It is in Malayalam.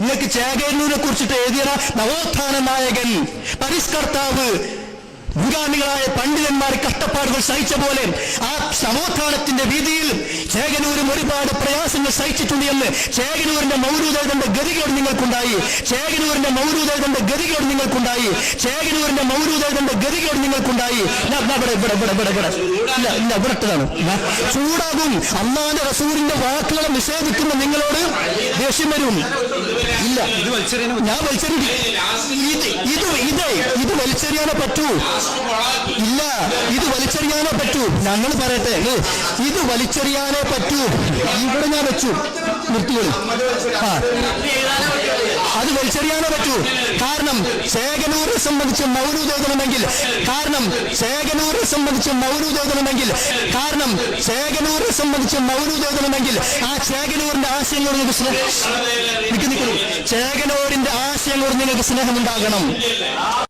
നിങ്ങൾക്ക് ചേകേരൂരിനെ കുറിച്ചിട്ട് എഴുതിയ നവോത്ഥാന നായകൻ പരിഷ്കർത്താവ് മുൻഗാമികളായ പണ്ഡിതന്മാർ കഷ്ടപ്പാടുകൾ സഹിച്ച പോലെ ആ നവോത്ഥാനത്തിന്റെ വീതിയിൽ ചേകനൂരും ഒരുപാട് പ്രയാസങ്ങൾ സഹിച്ചിട്ടുണ്ട് എന്ന് ചേകനൂരിന്റെ മൗരൂദേതന്റെ ഗതികളോട് നിങ്ങൾക്കുണ്ടായി. ചേകനൂരിന്റെ മൗരൂദേതന്റെ ഗതികളോട് നിങ്ങൾക്കുണ്ടായി. ചേകനൂരിന്റെ മൗരൂദേതന്റെ ഗതികളോട് നിങ്ങൾക്കുണ്ടായി. ഇവിടെ ഇവിടെ ഇവിടെ ഇവിടെ ഇവിടെ. ഇല്ല ഇല്ല ഇവിടെ ചൂടാകും. അള്ളാന്റെ റസൂലിന്റെ വാക്കുകളെ നിഷേധിക്കുന്ന നിങ്ങളോട് ദേഷ്യം വരും. ഇല്ല. ഇത് ഞാൻ വലിച്ചെറി ഇത് ഇത് ഇത് ഇത് വലിച്ചെറിയാനേ പറ്റൂ. ഇല്ല ഇത് വലിച്ചെറിയാനേ പറ്റൂ. ഞങ്ങൾ പറയട്ടെ ഇത് വലിച്ചെറിയാനേ പറ്റൂ. ഇവിടെ ഞാൻ വെച്ചു. നിർത്തിയോളൂ ആ. അത് വലിച്ചെറിയാനേ പറ്റൂ. കാരണം ശേഖനൂരെ സംബന്ധിച്ച് മൗനൂതോദനമെങ്കിൽ കാരണം ശേഖനൂരെ സംബന്ധിച്ച് മൗനൂതോദനമെങ്കിൽ കാരണം ശേഖനൂരെ സംബന്ധിച്ച് മൗനൂതോദനമെങ്കിൽ ആ ചേകനൂരിന്റെ ആശയങ്ങൾ നിങ്ങൾക്ക് സ്നേഹം നിൽക്കുന്നു ആശയം ആശയങ്ങളോട് നിങ്ങൾക്ക് സ്നേഹമുണ്ടാകണം.